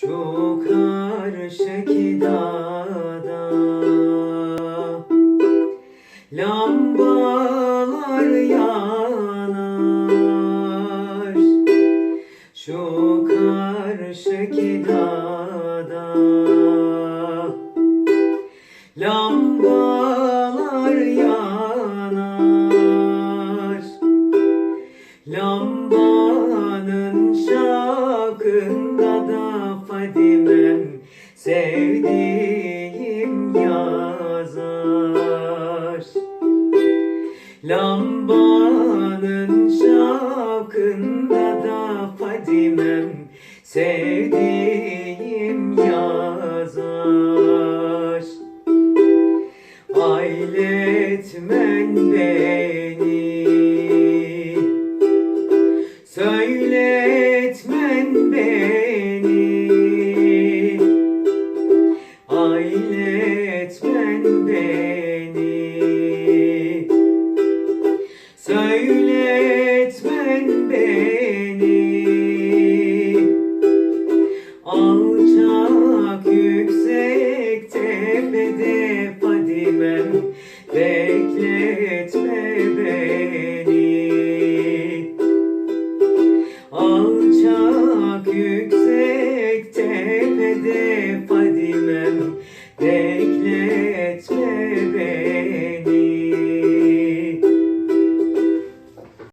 Şu karşıki Lambalar yanar. Şu karşıki Lambalar yanar. Lambanın şakında da Fadimem sevdiğim yazar. Lambanın şakında da Fadimem sevdiğim yazar. Ailetmen beni. Söyletmen beni Ailetmen beni. Söyletmen beni. Alçak yüksek tepede Fadimem Bekletme beni. Alçak yüksek tepede istemem Bekletme.